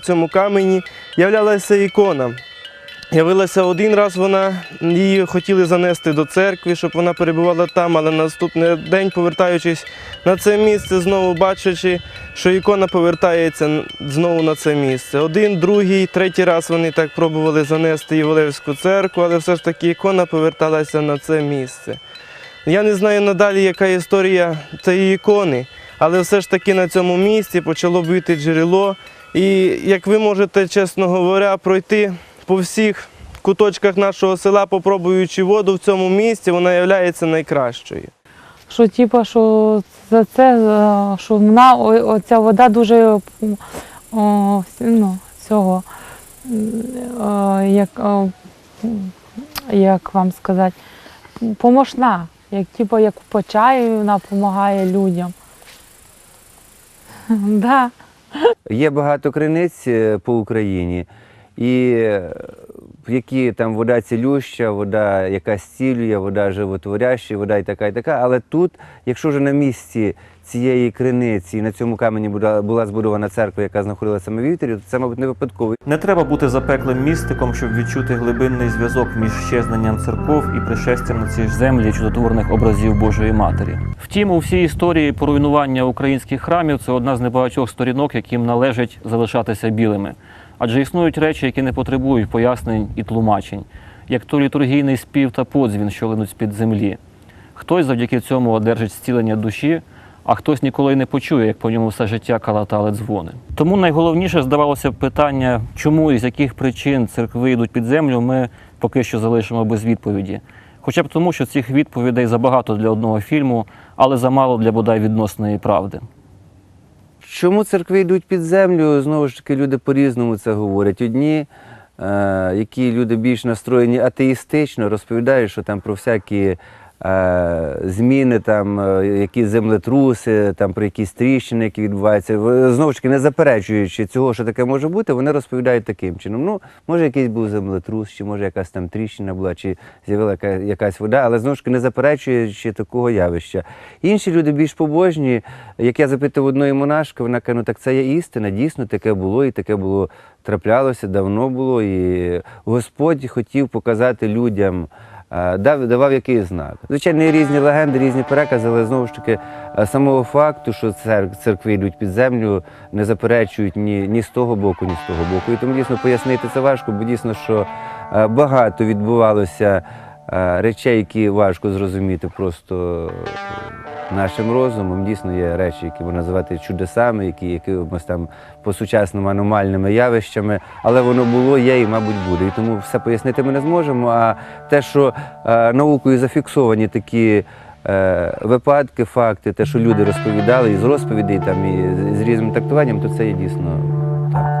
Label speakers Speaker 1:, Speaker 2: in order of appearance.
Speaker 1: цьому камені являлася ікона. Явилася один раз вона, її хотіли занести до церкви, щоб вона перебувала там, але наступний день, повертаючись на це місце, знову бачачи, що ікона повертається знову на це місце. Один, другий, третій раз вони так пробували занести Олевську церкву, але все ж таки ікона поверталася на це місце. Я не знаю надалі, яка історія цієї ікони, але все ж таки на цьому місці почало бити джерело. І як ви можете, чесно говоря, пройти по всіх куточках нашого села, попробуючи воду в цьому місці, вона є найкращою.
Speaker 2: Що типу, що за це, е, що вона, оця вода дуже ну, цього, е, як, як вам сказати, помощна. Як, типу, як по чаю вона допомагає людям. Да.
Speaker 3: Є багато криниць е, по Україні, і е, які там вода цілюща, вода яка зцілює, вода животворяща, вода і така, і така. Але тут, якщо вже на місці цієї криниці, на цьому камені була, була збудована церква, яка знаходилася саме в Вівтері, то це, мабуть, не випадково.
Speaker 4: Не треба бути запеклим містиком, щоб відчути глибинний зв'язок між щезненням церков і пришестям на ці ж землі чудотворних образів Божої Матері. Втім, у всій історії поруйнування українських храмів це одна з небагатьох сторінок, яким належить залишатися білими. Адже існують речі, які не потребують пояснень і тлумачень, як то літургійний спів та подзвін, що линуть з-під землі. Хтось завдяки цьому одержить зцілення душі, а хтось ніколи й не почує, як по ньому все життя калатали дзвони. Тому найголовніше здавалося б питання, чому і з яких причин церкви йдуть під землю, ми поки що залишимо без відповіді. Хоча б тому, що цих відповідей забагато для одного фільму, але замало для бодай відносної правди.
Speaker 3: Чому церкви йдуть під землю? Знову ж таки, люди по-різному це говорять. Одні, е, які люди більш настроєні атеїстично, розповідають, що там про всякі зміни, там, е, якісь землетруси, там, про якісь тріщини, які відбуваються. Знову ж таки, не заперечуючи цього, що таке може бути, вони розповідають таким чином. Ну, може, якийсь був землетрус, чи може якась там тріщина була, чи з'явилася якась вода, але знову ж таки не заперечуючи такого явища. Інші люди більш побожні, як я запитав одної монашки, вона каже, ну так це є істина, дійсно таке було, і таке було траплялося, давно було. І Господь хотів показати людям. Е, Дав, давав який знак. Звичайно, різні легенди, різні перекази, але знову ж таки, е, самого факту, що цер- церкви йдуть під землю, не заперечують ні, ні з того боку, ні з того боку. І тому дійсно пояснити це важко, бо дійсно, що е, багато відбувалося речей, які важко зрозуміти просто нашим розумом. Дійсно є речі, які можна називати чудесами, які якимось там по-сучасному аномальними явищами, але воно було, є і, мабуть, буде. І тому все пояснити ми не зможемо. А те, що е, наукою зафіксовані такі. е, Випадки, факти, те, що люди розповідали із розповідей там і з- з різним трактуванням, то це є дійсно так.